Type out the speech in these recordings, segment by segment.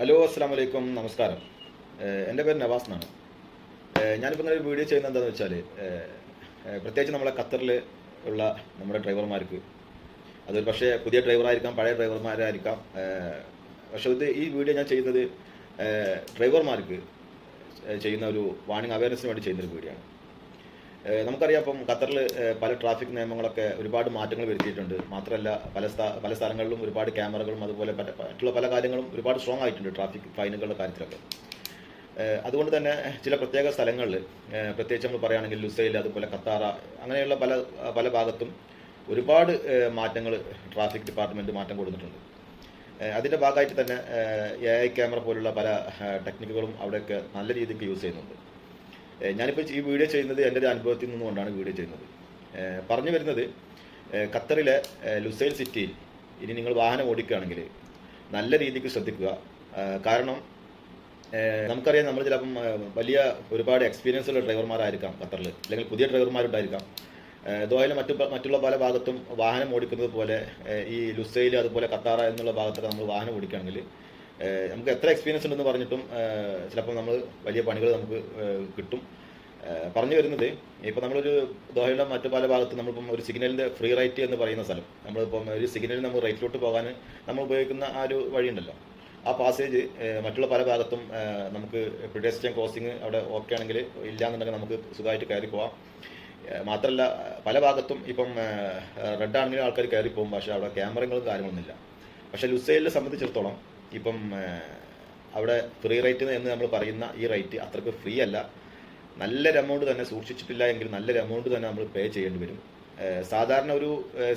Hello അസ്സാം വലൈക്കും നമസ്കാരം എന്റെ പേര് നവാസ് എന്നാണ് ഞാനിപ്പോൾ ഒരു വീഡിയോ ചെയ്യുന്നത് എന്താണെന്ന് വെച്ചാൽ പ്രത്യേകിച്ച് നമ്മളെ ഖത്തറിൽ ഉള്ള നമ്മുടെ ഡ്രൈവർമാർക്ക്. അതൊരു പക്ഷേ പുതിയ ഡ്രൈവറായിരിക്കാം പഴയ ഡ്രൈവർമാരായിരിക്കാം. പക്ഷേ ഇത് ഈ വീഡിയോ ഞാൻ ചെയ്യുന്നത് ഡ്രൈവർമാർക്ക് ചെയ്യുന്ന ഒരു വാണിംഗ് അവയർനെസ്സിന് വേണ്ടി ചെയ്യുന്നൊരു വീഡിയോ ആണ്. നമുക്കറിയാം ഇപ്പം ഖത്തറിൽ പല ട്രാഫിക് നിയമങ്ങളൊക്കെ ഒരുപാട് മാറ്റങ്ങൾ വരുത്തിയിട്ടുണ്ട്. മാത്രമല്ല പല പല സ്ഥലങ്ങളിലും ഒരുപാട് ക്യാമറകളും അതുപോലെ പല- മറ്റുള്ള പല കാര്യങ്ങളും ഒരുപാട് സ്ട്രോങ് ആയിട്ടുണ്ട് ട്രാഫിക് ഫൈനുകളുടെ കാര്യത്തിലൊക്കെ. അതുകൊണ്ട് തന്നെ ചില പ്രത്യേക സ്ഥലങ്ങളിൽ പ്രത്യേകിച്ച് നമ്മൾ പറയുകയാണെങ്കിൽ ലുസൈൽ അതുപോലെ ഖത്താറ അങ്ങനെയുള്ള പല പല ഭാഗത്തും ഒരുപാട് മാറ്റങ്ങൾ ട്രാഫിക് ഡിപ്പാർട്ട്മെന്റ് മാറ്റം കൊടുത്തിട്ടുണ്ട്. അതിന്റെ ഭാഗമായിട്ട് തന്നെ എ ഐ ക്യാമറ പോലുള്ള പല ടെക്നിക്കുകളും അവിടെയൊക്കെ നല്ല രീതിക്ക് യൂസ് ചെയ്യുന്നുണ്ട്. ഞാനിപ്പോൾ ഈ വീഡിയോ ചെയ്യുന്നത് എന്റെ ഒരു അനുഭവത്തിൽ നിന്നുകൊണ്ടാണ് വീഡിയോ ചെയ്യുന്നത്. പറഞ്ഞു വരുന്നത് ഖത്തറിലെ ലുസൈൽ സിറ്റിയിൽ ഇനി നിങ്ങൾ വാഹനം ഓടിക്കുകയാണെങ്കിൽ നല്ല രീതിക്ക് ശ്രദ്ധിക്കുക. കാരണം നമുക്കറിയാം നമ്മൾ ചിലപ്പം വലിയ ഒരുപാട് എക്സ്പീരിയൻസ് ഉള്ള ഡ്രൈവർമാരായിരിക്കാം ഖത്തറിൽ അല്ലെങ്കിൽ പുതിയ ഡ്രൈവർമാരുണ്ടായിരിക്കാം. ഇതുപോലെ മറ്റു മറ്റുള്ള പല ഭാഗത്തും വാഹനം ഓടിക്കുന്നത് പോലെ ഈ ലുസൈൽ അതുപോലെ ഖത്താറ എന്നുള്ള ഭാഗത്തൊക്കെ നമ്മൾ വാഹനം ഓടിക്കുകയാണെങ്കിൽ നമുക്ക് എത്ര എക്സ്പീരിയൻസ് ഉണ്ടെന്ന് പറഞ്ഞിട്ടും ചിലപ്പോൾ നമ്മൾ വലിയ പണികൾ നമുക്ക് കിട്ടും. പറഞ്ഞു വരുന്നത് ഇപ്പം നമ്മളൊരു ദോഹയുടെ മറ്റു പല ഭാഗത്ത് നമ്മളിപ്പം ഒരു സിഗ്നലിന്റെ ഫ്രീ റൈറ്റ് എന്ന് പറയുന്ന സ്ഥലം. നമ്മളിപ്പം ഒരു സിഗ്നലിൽ നമ്മൾ റൈറ്റിലോട്ട് പോകാൻ നമ്മൾ ഉപയോഗിക്കുന്ന ആ ഒരു വഴിയുണ്ടല്ലോ. ആ പാസേജ് മറ്റുള്ള പല ഭാഗത്തും നമുക്ക് പെഡസ്ട്രിയൻ ക്രോസിങ് അവിടെ ഓക്കെ ആണെങ്കിൽ ഇല്ലാന്നുണ്ടെങ്കിൽ നമുക്ക് സുഖമായിട്ട് കയറി പോവാം. മാത്രമല്ല പല ഭാഗത്തും ഇപ്പം റെഡ് ആണെങ്കിലും ആൾക്കാർ കയറി പോകും. പക്ഷേ അവിടെ ക്യാമറകളും കാര്യങ്ങളൊന്നുമില്ല. പക്ഷേ ലുസൈലിനെ സംബന്ധിച്ചിടത്തോളം ഇപ്പം അവിടെ ഫ്രീ റേറ്റ് എന്ന് നമ്മൾ പറയുന്ന ഈ റേറ്റ് അത്രയ്ക്ക് ഫ്രീ അല്ല. നല്ലൊരു എമൗണ്ട് തന്നെ സൂക്ഷിച്ചിട്ടില്ല എങ്കിൽ നല്ലൊരു എമൗണ്ട് തന്നെ നമ്മൾ പേ ചെയ്യേണ്ടി വരും. സാധാരണ ഒരു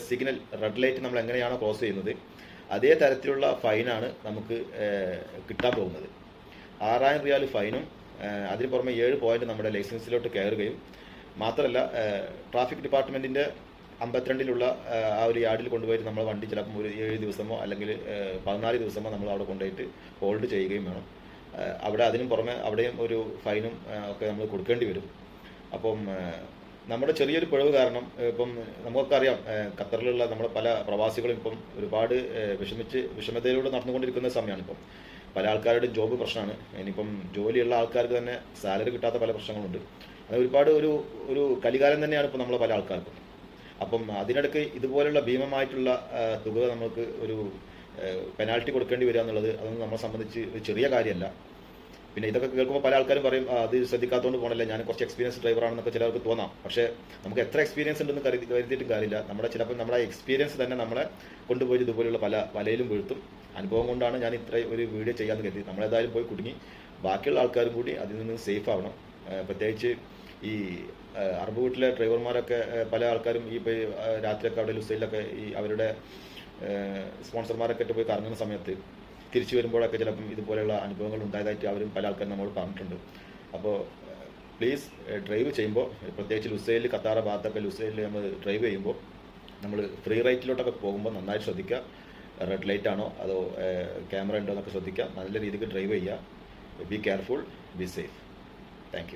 സിഗ്നൽ റെഡ് ലൈറ്റ് നമ്മൾ എങ്ങനെയാണോ ക്രോസ് ചെയ്യുന്നത് അതേ തരത്തിലുള്ള ഫൈനാണ് നമുക്ക് കിട്ടാൻ പോകുന്നത്. ആറായിരം റിയാൽ ഫൈനും അതിന് പുറമെ ഏഴ് പോയിന്റ് നമ്മുടെ ലൈസൻസിലോട്ട് കയറുകയും മാത്രമല്ല ട്രാഫിക് ഡിപ്പാർട്ട്മെന്റിന്റെ അമ്പത്തിരണ്ടിലുള്ള ആ ഒരു യാർഡിൽ കൊണ്ടുപോയിട്ട് നമ്മൾ വണ്ടി ചിലപ്പം ഒരു ഏഴ് ദിവസമോ അല്ലെങ്കിൽ പതിനാല് ദിവസമോ നമ്മൾ അവിടെ കൊണ്ടുപോയിട്ട് ഹോൾഡ് ചെയ്യുകയും വേണം. അവിടെ അതിനും പുറമെ അവിടെയും ഒരു ഫൈനും ഒക്കെ നമ്മൾ കൊടുക്കേണ്ടി വരും. അപ്പം നമ്മുടെ ചെറിയൊരു പിഴവ് കാരണം ഇപ്പം അറിയാം ഖത്തറിലുള്ള നമ്മുടെ പല പ്രവാസികളും ഇപ്പം ഒരുപാട് വിഷമിച്ച് വിഷമതയിലൂടെ നടന്നുകൊണ്ടിരിക്കുന്ന സമയമാണ് ഇപ്പം. പല ആൾക്കാരുടെയും ജോബ് പ്രശ്നമാണ്. ഇനിയിപ്പം ജോലിയുള്ള ആൾക്കാർക്ക് തന്നെ സാലറി കിട്ടാത്ത പല പ്രശ്നങ്ങളുണ്ട്. അത് ഒരുപാട് ഒരു ഒരു കലികാലം തന്നെയാണ് ഇപ്പം നമ്മളെ പല ആൾക്കാർക്കും. അപ്പം അതിനിടയ്ക്ക് ഇതുപോലുള്ള ഭീമമായിട്ടുള്ള തുക നമുക്ക് ഒരു പെനാൽറ്റി കൊടുക്കേണ്ടി വരിക എന്നുള്ളത് അതൊന്നും നമ്മളെ സംബന്ധിച്ച് ഒരു ചെറിയ കാര്യമല്ല. പിന്നെ ഇതൊക്കെ കേൾക്കുമ്പോൾ പല ആൾക്കാരും പറയും അത് ശ്രദ്ധിക്കാത്തതുകൊണ്ട് പോകണല്ലേ ഞാൻ കുറച്ച് എക്സ്പീരിയൻസ് ഡ്രൈവറാണെന്നൊക്കെ ചിലർക്ക് തോന്നാം. പക്ഷേ നമുക്ക് എത്ര എക്സ്പീരിയൻസ് ഉണ്ടെന്ന് കരുതി കരുതിയിട്ടും കാര്യമില്ല. നമ്മുടെ ചിലപ്പോൾ നമ്മുടെ എക്സ്പീരിയൻസ് തന്നെ നമ്മളെ കൊണ്ടുപോയി ഇതുപോലെയുള്ള പല വലയിലും വീഴ്ത്തും. അനുഭവം കൊണ്ടാണ് ഞാൻ ഇത്ര ഒരു വീഡിയോ ചെയ്യാമെന്ന് കരുതി. നമ്മളേതായാലും പോയി കുടുങ്ങി ബാക്കിയുള്ള ആൾക്കാരും കൂടി അതിൽ നിന്ന് സേഫ് ആവണം. പ്രത്യേകിച്ച് ഈ അറബ് വീട്ടിലെ ഡ്രൈവർമാരൊക്കെ പല ആൾക്കാരും ഈ രാത്രിയൊക്കെ അവിടെ ലുസൈലൊക്കെ ഈ അവരുടെ സ്പോൺസർമാരൊക്കെ ആയിട്ട് പോയി കറങ്ങുന്ന സമയത്ത് തിരിച്ചു വരുമ്പോഴൊക്കെ ചിലപ്പം ഇതുപോലെയുള്ള അനുഭവങ്ങൾ ഉണ്ടായതായിട്ട് അവരും പല ആൾക്കാരും നമ്മോട് പറഞ്ഞിട്ടുണ്ട്. അപ്പോൾ പ്ലീസ് ഡ്രൈവ് ചെയ്യുമ്പോൾ പ്രത്യേകിച്ച് ലുസൈലിൽ കത്താറ ഭാഗത്തൊക്കെ ലുസൈലിൽ നമ്മൾ ഡ്രൈവ് ചെയ്യുമ്പോൾ നമ്മൾ ഫ്രീ റൈറ്റിലോട്ടൊക്കെ പോകുമ്പോൾ നന്നായി ശ്രദ്ധിക്കുക. റെഡ് ലൈറ്റ് ആണോ അതോ ക്യാമറ ഉണ്ടോ എന്നൊക്കെ ശ്രദ്ധിക്കുക. നല്ല രീതിക്ക് ഡ്രൈവ് ചെയ്യുക. Be careful be safe. Thank